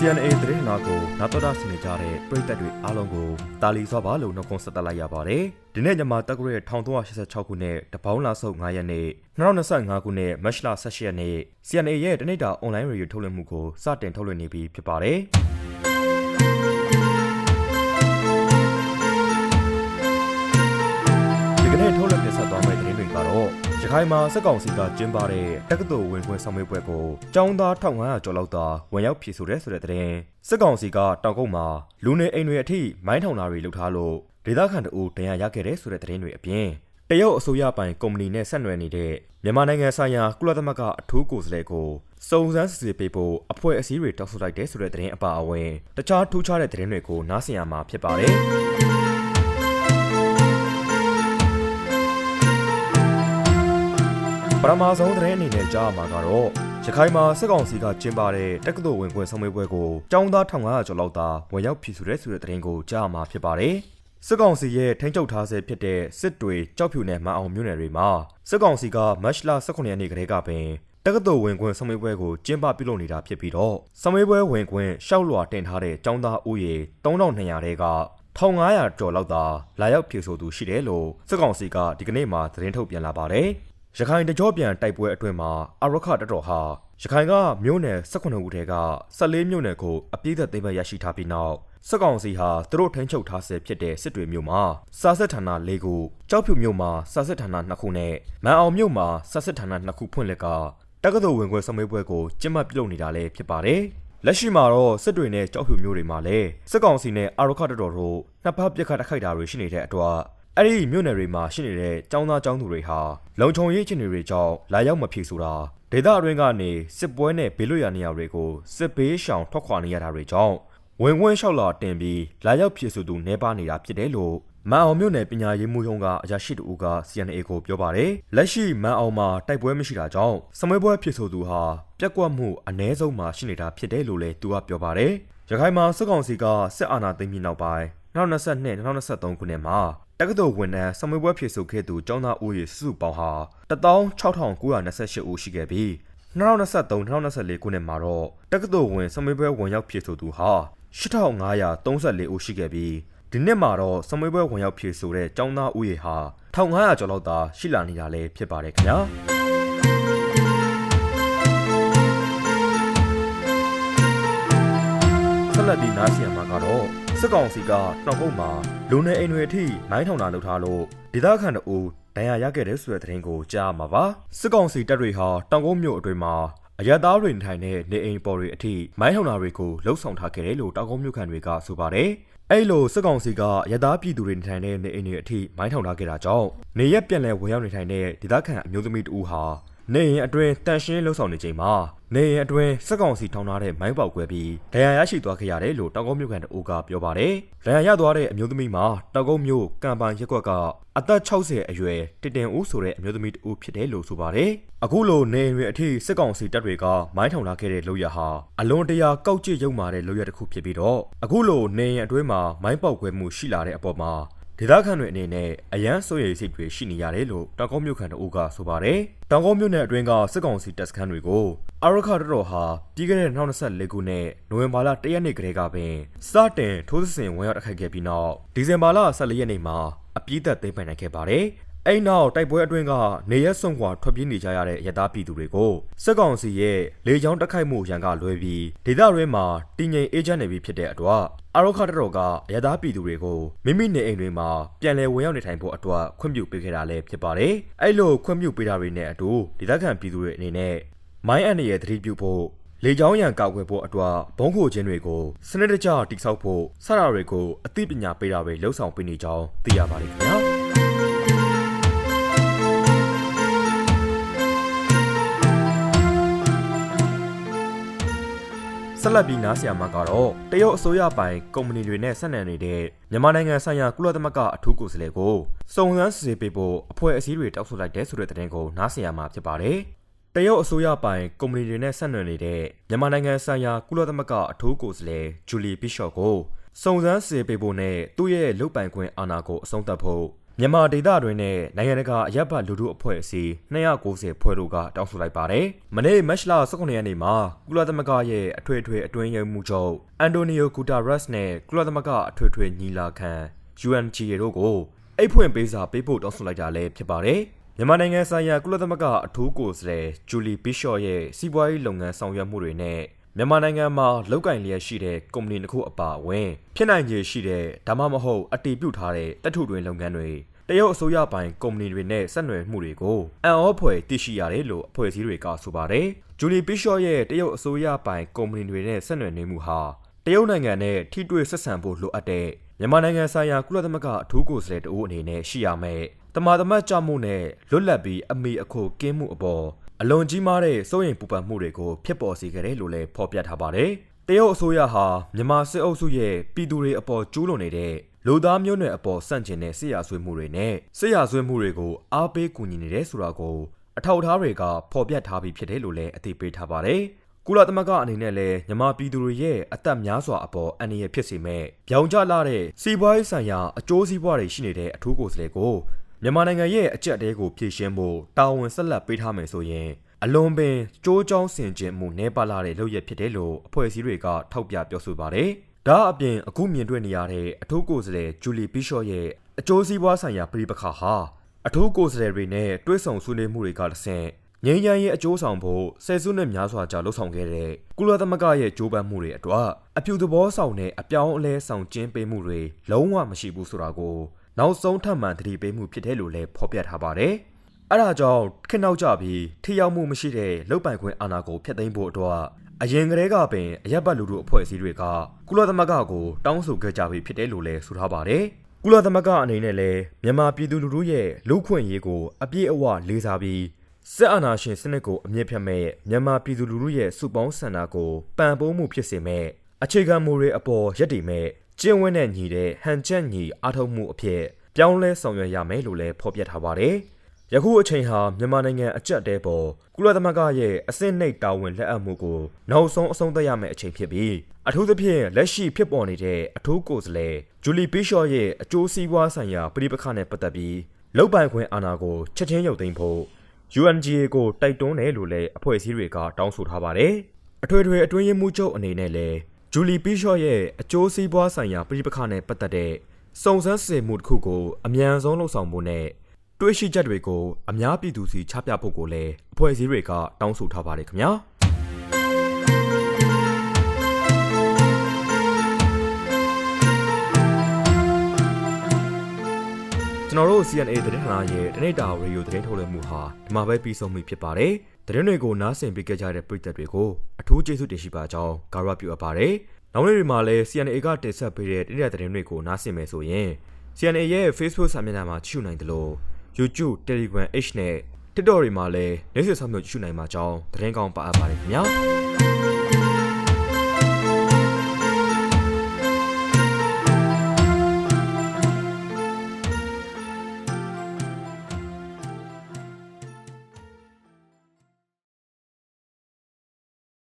CNA သတင်းနာကိုနာတော်တာဆင်နေကြတဲ့ပြည်သက်တွေအားလုံးကိုတာလီစောပါလို့နှုတ်ခွန်းဆက်သလိုက်ရပါတယ်။ဒီနေ့ညမှာတက်ဂရက်1386ခုနှစ်တပေါင်းလာဆုပ်9ရက်နေ့2025ခုနှစ်မတ်လ18ရက်နေ့ CNA ရဲ့တနေ့တာအွန်လိုင်းရေဒီယိုထုတ်လွှင့်မှုကိုစတင်ထုတ်လွှင့်နေပြီဖြစ်ပါတယ်။ဒီကနေ့ထုတ်လွှင့်ပြဆက်သွားမယ့်သတင်းတွေကတော့ ရခိုင်မှာစက်ကောင်စီကကျင်းပတဲ့တက္ကသိုလ်ဝင်ခွင့်ဆောင်မေးပွဲကိုចောင်းသား1500ကျော်လောက်သာဝင်ရောက်ဖြည့်ဆိုတဲ့ဆိုတဲ့သတင်းစက်ကောင်စီကတောင်ကုန်းမှာလူနေအိမ်တွေအထိမိုင်းထောင်တာတွေလုပ်ထားလို့ဒေသခံတို့ဒဏ်ရာရခဲ့တဲ့ဆိုတဲ့သတင်းတွေအပြင်တရုတ်အစိုးရပိုင်ကုမ္ပဏီနဲ့ဆက်နွယ်နေတဲ့မြန်မာနိုင်ငံဆိုင်ရာကုလသမဂ္ဂအထူးကိုယ်စားလှယ်ကိုစုံစမ်းစစ်ဆေးပေးဖို့အဖွဲ့အစည်းတွေတောက်ဆိုလိုက်တဲ့ဆိုတဲ့သတင်းအပါအဝင်တခြားထူးခြားတဲ့သတင်းတွေကိုနားဆင်ရမှာဖြစ်ပါတယ်။ ပထမဆုံးသတင်းအနေနဲ့ကြားမှာကတော့ရခိုင်မှာစစ်ကောင်စီကကျင်းပတဲ့တက္ကသိုလ်ဝင်ခွင့်ဆောင်မေးပွဲကိုကျောင်းသား1500ကျော်လောက်သာဝင်ရောက်ဖြည့်ဆိုတဲ့ဆိုတဲ့သတင်းကိုကြားမှာဖြစ်ပါတယ်။စစ်ကောင်စီရဲ့ထိန်းချုပ်ထားဆဲဖြစ်တဲ့စစ်တွေကြောက်ဖြူနဲ့မန်အောင်မြို့နယ်တွေမှာစစ်ကောင်စီကမတ်လ18ရက်နေ့ကတည်းကပင်တက္ကသိုလ်ဝင်ခွင့်ဆောင်မေးပွဲကိုကျင်းပပြုလုပ်နေတာဖြစ်ပြီးတော့ဆောင်မေးပွဲဝင်ခွင့်ရှောက်လွှာတင်ထားတဲ့ကျောင်းသားဦးရေ3200တဲက1500ကျော်လောက်သာလာရောက်ဖြည့်ဆိုသူရှိတယ်လို့စစ်ကောင်စီကဒီကနေ့မှသတင်းထုတ်ပြန်လာပါတယ်။ ရခိုင်တကြောပြန်တိုက်ပွဲအတွင်းမှာအရခတတော်ဟာရခိုင်ကမြို့နယ်18ခုထဲက14မြို့နယ်ကိုအပြည့်အစုံသိမ်းပိုက်ရရှိထားပြီးနောက်စစ်ကောင်စီဟာသူတို့ထိန်းချုပ်ထားဆဲဖြစ်တဲ့စစ်တွေမြို့မှာစာစစ်ဌာန၄ခုကြောက်ဖြူမြို့မှာစာစစ်ဌာန2ခုနဲ့မန်အောင်မြို့မှာစာစစ်ဌာန2ခုဖွင့်လက်ကတက္ကသိုလ်ဝင်ခွင့်စမေးပွဲကိုကျင်းပပြုလုပ်နေတာလည်းဖြစ်ပါတယ်။လက်ရှိမှာတော့စစ်တွေနဲ့ကြောက်ဖြူမြို့တွေမှာလည်းစစ်ကောင်စီနဲ့အာရခတတော်တို့နှစ်ဖက်ပြစ်ခတ်တိုက်ခိုက်တာတွေရှိနေတဲ့အတွက် အဲ့ဒီမြို့နယ်တွေမှာရှိနေတဲ့ចောင်းသားចောင်းသူတွေဟာလုံခြုံရေးအခြေအနေတွေကြောင့်လာရောက်မဖြေဆိုတာဒေသအတွင်းကနေစစ်ပွဲနဲ့ဘေးလွတ်ရာနေရာတွေကိုစစ်ဘေးရှောင်ထွက်ခွာနေရတာတွေကြောင့်ဝင်ဝင်လျှောက်လာတင်ပြီးလာရောက်ဖြေဆိုသူနှဲပါနေတာဖြစ်တယ်လို့မန်အောင်မြို့နယ်ပညာရေးမှူးရုံးကအရာရှိတူက CNA ကိုပြောပါတယ်လက်ရှိမန်အောင်မှာတိုက်ပွဲမရှိတာကြောင့်စမွေးပွဲဖြေဆိုသူဟာပြက်ကွက်မှုအ ਨੇ ဆုံးမှာရှိနေတာဖြစ်တယ်လို့လည်းသူကပြောပါတယ်ရခိုင်မှာစစ်ကောင်စီကစစ်အာဏာသိမ်းပြီးနောက်ပိုင်း2022 2023ခုနှစ်မှာ တက္ကသိုလ်ဝန်ထမ်းစမွေးပွဲဖြည့်ဆို့ခဲ့သူကျောင်းသားဦးရေစုစုပေါင်းဟာ16928ဦးရှိခဲ့ပြီး2023-2024ခုနှစ်မှာတော့တက္ကသိုလ်ဝင်စမွေးပွဲဝင်ရောက်ဖြည့်ဆို့သူဟာ8534ဦးရှိခဲ့ပြီးဒီနှစ်မှာတော့စမွေးပွဲဝင်ရောက်ဖြည့်ဆို့တဲ့ကျောင်းသားဦးရေဟာ1500ကျော်လောက်သာရှိလာနေတာလည်းဖြစ်ပါတယ်ခင်ဗျာဆက်လက်ပြီးနားဆင်ရမှာကတော့ စစ်ကောင်စီကတောင်ကုန်းမှာလူနေအိမ်တွေအထိမိုင်းထောင်တာလုပ်ထားလို့ဒေသခံတို့ဒဏ်ရာရခဲ့တဲ့ဆိုတဲ့သတင်းကိုကြားမှာပါစစ်ကောင်စီတပ်တွေဟာတောင်ကုန်းမြို့အတွင်းမှာအရသားတွေထိုင်တဲ့နေအိမ်ပေါ်တွေအထိမိုင်းထောင်တာတွေကိုလှုပ်ဆောင်ထားခဲ့တယ်လို့တောင်ကုန်းမြို့ခံတွေကဆိုပါတယ်အဲ့လိုစစ်ကောင်စီကရသားပြည်သူတွေနေထိုင်တဲ့နေအိမ်တွေအထိမိုင်းထောင်ထားခဲ့တာကြောင့်နေရက်ပြန်လည်ဝင်ရောက်နေထိုင်တဲ့ဒေသခံအမျိုးသမီးတဦးဟာ နေရင်အတွင်းတန်ရှင်းလှုပ်ဆောင်နေချိန်မှာနေရင်အတွင်းစက်ကောင်စီထောင်ထားတဲ့မိုင်းပေါက်ကွဲပြီးဒဏ်ရာရရှိသွားခဲ့ရတယ်လို့တောင်ကုန်းမြို့ခံတအူးကပြောပါတယ်။ဒဏ်ရာရသွားတဲ့အမျိုးသမီးမှာတောင်ကုန်းမြို့ကံပန်ရက်ကွက်ကအသက်60အရွယ်တတင်ဦးဆိုတဲ့အမျိုးသမီးတဦးဖြစ်တယ်လို့ဆိုပါတယ်။အခုလိုနေရင်တွေအထိစက်ကောင်စီတပ်တွေကမိုင်းထောင်ထားခဲ့တဲ့လုပ်ရဟာအလွန်တရာကောက်ကျစ်ရုံမာတဲ့လုပ်ရတစ်ခုဖြစ်ပြီးတော့အခုလိုနေရင်အတွင်းမှာမိုင်းပေါက်ကွဲမှုရှိလာတဲ့အပေါ်မှာ ဒေသခံတွေအနေနဲ့အရန်စိုးရိမ်စိတ်တွေရှိနေရတယ်လို့တောင်ကုန်းမြို့ခံတို့ကဆိုပါတယ်။တောင်ကုန်းမြို့နယ်အတွင်းကစစ်ကောင်စီတပ်စခန်းတွေကိုအာရခတတော်ဟာပြီးခဲ့တဲ့2024ခုနှစ်နိုဝင်ဘာလ1ရက်နေ့ကတည်းကပင်စတင်ထိုးစစ်ဆင်ဝင်ရောက်တိုက်ခိုက်ခဲ့ပြီးနောက်ဒီဇင်ဘာလ14ရက်နေ့မှာအပြည့်သက်သိမ်းပိုင်နိုင်ခဲ့ပါတယ်။ အဲ့နောက်တိုက်ပွဲအတွင်းကနေရက်စွန့်ခွာထွက်ပြေးနေကြရတဲ့ရသားပြည်သူတွေကိုစစ်ကောင်စီရဲ့လေကြောင်းတိုက်ခိုက်မှုရန်ကလွဲပြီးဒေသတွင်းမှာတည်ငြိမ်အေးချမ်းနေပြီဖြစ်တဲ့အတွက်အာရောခတတော်ကရသားပြည်သူတွေကိုမိမိနေအိမ်တွေမှာပြန်လည်ဝင်ရောက်နေထိုင်ဖို့အတွက်ခွင့်ပြုပေးခဲ့တာလည်းဖြစ်ပါတယ်။အဲ့လိုခွင့်ပြုပေးတာတွေနဲ့အတူဒေသခံပြည်သူတွေအနေနဲ့မိုင်းအန်ရဲ့သတိပြုဖို့လေကြောင်းရန်ကောက်ွယ်ဖို့အတွက်ဘုံခိုခြင်းတွေကိုစနစ်တကျတိစောက်ဖို့စတာတွေကိုအသိပညာပေးတာတွေလှုံ့ဆော်ပေးနေကြောင်းသိရပါတယ်ခင်ဗျာ။ ဆက်လက်ပြီးနားဆရာမကတော့တရုတ်အစိုးရပိုင်ကုမ္ပဏီတွေနဲ့ဆက်နံနေတဲ့မြန်မာနိုင်ငံဆိုင်ရာကုလသမဂ္ဂအထူးကိုယ်စားလှယ်ကိုစုံစမ်းစစ်ဆေးပေးဖို့အဖွဲ့အစည်းတွေတောက်ဆိုလိုက်တဲ့ဆိုတဲ့သတင်းကိုနားဆရာမဖြစ်ပါတယ်။တရုတ်အစိုးရပိုင်ကုမ္ပဏီတွေနဲ့ဆက်နံနေတဲ့မြန်မာနိုင်ငံဆိုင်ရာကုလသမဂ္ဂအထူးကိုယ်စားလှယ်ဂျူလီဘီရှော့ကိုစုံစမ်းစစ်ဆေးပေးဖို့နဲ့သူ့ရဲ့လုပ်ပိုင်ခွင့်အာဏာကိုအဆုံးသတ်ဖို့ မြန်မာဒေသတွင်းနဲ့နိုင်ငံတကာအရက်ဘတ်လူထုအဖွဲ့အစည်း290ဖွဲ့တို့ကတောင်းဆိုလိုက်ပါတယ်။မနေ့မတ်လ18ရက်နေ့မှာကုလသမဂ္ဂရဲ့အထွေထွေအတွင်းရေးမှူးချုပ်အန်တိုနီယိုဂူတာရက်စ်နဲ့ကုလသမဂ္ဂအထွေထွေညီလာခံ UNGA တို့ကိုအိတ်ဖွင့်ပေးစာပေးဖို့တောင်းဆိုလိုက်တာလည်းဖြစ်ပါတယ်။မြန်မာနိုင်ငံဆိုင်ရာကုလသမဂ္ဂအထူးကိုယ်စားလှယ်ဂျူလီဘီရှော့ရဲ့စီးပွားရေးလုပ်ငန်းဆောင်ရွက်မှုတွေနဲ့ မြန်မာနိုင်ငံမှာလောက်ကင်လျက်ရှိတဲ့ကုမ္ပဏီတစ်ခုအပါအဝင်ဖြစ်နိုင်ခြေရှိတဲ့ဒါမှမဟုတ်အတည်ပြုထားတဲ့တပ်ထုတွင်လုပ်ငန်းတွေတရုတ်အစိုးရပိုင်ကုမ္ပဏီတွေနဲ့ဆက်နွယ်မှုတွေကိုအန်အောဖွယ်သိရှိရတယ်လို့အဖွဲ့အစည်းတွေကဆိုပါတယ်။ဂျူလီဘီရှော့ရဲ့တရုတ်အစိုးရပိုင်ကုမ္ပဏီတွေနဲ့ဆက်နွယ်နေမှုဟာတရုတ်နိုင်ငံနဲ့ထိတွေ့ဆက်ဆံဖို့လိုအပ်တဲ့မြန်မာနိုင်ငံဆိုင်ရာကုလသမဂ္ဂအထူးကိုယ်စားလှယ်တဦးအနေနဲ့ရှိရမယ်။တမာတမတ်ကြမှုနဲ့လွတ်လပ်ပြီးအမိအခိုကင်းမှုအပေါ် အလွန်ကြီးမားတဲ့စိုးရိမ်ပူပန်မှုတွေကိုဖြစ်ပေါ်စေခဲ့တယ်လို့လည်းဖော်ပြထားပါတယ်။တရုတ်အစိုးရဟာမြန်မာစစ်အုပ်စုရဲ့ပြည်သူတွေအပေါ်ကျူးလွန်နေတဲ့လူသားမျိုးနွယ်အပေါ်ဆန့်ကျင်တဲ့စစ်ရာဇဝတ်မှုတွေနဲ့စစ်ရာဇဝတ်မှုတွေကိုအားပေးကူညီနေတယ်ဆိုတာကိုအထောက်အထားတွေကဖော်ပြထားပြီးဖြစ်တယ်လို့လည်းအသိပေးထားပါတယ်။ကုလသမဂ္ဂအနေနဲ့လည်းမြန်မာပြည်သူတွေရဲ့အသက်များစွာအပေါ်အန္တရာယ်ဖြစ်စေမဲ့ပြောင်ကျလာတဲ့စီးပွားရေးဆိုင်ရာအကျိုးစီးပွားတွေရှိနေတဲ့အထူးကိုယ်စားလှယ်ကို မြန်မာနိုင်ငံရဲ့အကြက်တဲကိုဖြည့်ရှင်းဖို့တာဝန်ဆက်လက်ပေးထားမယ်ဆိုရင်အလွန်ပင်ကြိုးကြောင်းဆင်ခြင်မှုနှဲပါလာတဲ့လုပ်ရဖြစ်တယ်လို့အဖွဲ့အစည်းတွေကထောက်ပြပြောဆိုပါတယ်။ဒါအပြင်အခုမြင်တွေ့နေရတဲ့အထူးကိုယ်စားလှယ်ဂျူလီဘီရှော့ရဲ့အကျိုးစီးပွားဆိုင်ရာပြည်ပခါဟာအထူးကိုယ်စားလှယ်တွေနဲ့တွဲဆောင်ဆွေးနွေးမှုတွေကတဆင့်ငြိမ်းချမ်းရေးအကျိုးဆောင်ဖို့ဆယ်စုနှစ်များစွာကြာလှုပ်ဆောင်ခဲ့တဲ့ကုလသမဂ္ဂရဲ့ကြိုးပမ်းမှုတွေအတွက်အပြုသဘောဆောင်တဲ့အပြောင်းအလဲဆောင်ကျင်းပေးမှုတွေလုံးဝမရှိဘူးဆိုတာကို နောက်ဆုံးထပ်မံသတိပေးမှုဖြစ်တယ်လို့လည်းဖော်ပြထားပါတယ်။အဲဒါကြောင့်ခင်းနောက်ကြပြီးထိရောက်မှုမရှိတဲ့လုတ်ပိုင်ခွင့်အာဏာကိုဖျက်သိမ်းဖို့အတွက်အရင်ကတည်းကပင်အရက်ပတ်လူလူအဖွဲ့အစည်းတွေကကုလသမဂ္ဂကိုတောင်းဆိုခဲ့ကြပြီးဖြစ်တယ်လို့လည်းဆိုထားပါတယ်။ကုလသမဂ္ဂအနေနဲ့လည်းမြန်မာပြည်သူလူထုရဲ့လူ့ခွင့်ရေးကိုအပြည့်အဝလေးစားပြီးစစ်အာဏာရှင်စနစ်ကိုအမြင့်ဖြတ်မဲ့မြန်မာပြည်သူလူထုရဲ့စုပေါင်းဆန္ဒကိုပံ့ပိုးမှုဖြစ်စေမဲ့အခြေခံမူတွေအပေါ်ရက်တည်မဲ့ ကျင့်ဝတ်နဲ့ညီတဲ့ဟန်ချက်ညီအားထုတ်မှုအဖြစ်ပြောင်းလဲဆောင်ရွက်ရမယ်လို့လည်းဖော်ပြထားပါတယ်။ယခုအချိန်ဟာမြန်မာနိုင်ငံအကြက်တဲပေါ်ကုလသမဂ္ဂရဲ့အစင်းနှိတ်တာဝန်လက်အပ်မှုကိုနောက်ဆုံးအဆုံးသတ်ရမယ့်အချိန်ဖြစ်ပြီးအထူးသဖြင့်လက်ရှိဖြစ်ပေါ်နေတဲ့အထူးကိုယ်စားလှယ်ဂျူလီဘီရှော့ရဲ့အကျိုးစီးပွားဆိုင်ရာပြည်ပခါနဲ့ပတ်သက်ပြီးလောက်ပိုင်ခွင့်အာဏာကိုချက်ချင်းရုပ်သိမ်းဖို့ UNGA ကိုတိုက်တွန်းတယ်လို့လည်းအဖွဲ့အစည်းတွေကတောင်းဆိုထားပါတယ်။အထွေထွေအတွင်းရေးမှူးချုပ်အနေနဲ့လည်း ဂျူလီဘီရှော့ရဲ့အကျိုးစီးပွားဆိုင်ရာပြည်ပခါနဲ့ပတ်သက်တဲ့စုံစမ်းစစ်မှုတစ်ခုကိုအမြန်ဆုံးလှုပ်ဆောင်ဖို့နဲ့တွေးရှိချက်တွေကိုအများပြည်သူစီချပြဖို့ကိုလည်းအဖွဲ့အစည်းတွေကတောင်းဆိုထားပါတယ်ခင်ဗျာ။ ကျွန်တော်တို့ CNA သတင်းဌာနရဲ့တနေ့တာရေဒီယိုသတင်းထုတ်လွှင့်မှုဟာဒီမှာပဲပြီးဆုံးပြီဖြစ်ပါတယ်။သတင်းတွေကိုနားဆင်ပေးကြကြတဲ့ပရိသတ်တွေကိုအထူးကျေးဇူးတင်ရှိပါကြောင်းဂါရပြုအပ်ပါတယ်။နောက်နေ့တွေမှာလည်း CNA ကတင်ဆက်ပေးတဲ့တနေ့တာသတင်းတွေကိုနားဆင်မယ်ဆိုရင် CNA ရဲ့ Facebook စာမျက်နှာမှာကြည့်ရှုနိုင်တယ်လို့ YouTube, Telegram, H နဲ့ TikTok တွေမှာလည်းလက်ဆွေဆောင်မျိုးကြည့်ရှုနိုင်မှာကြောင်းသတင်းကောင်းပါအပ်ပါတယ်ခင်ဗျာ။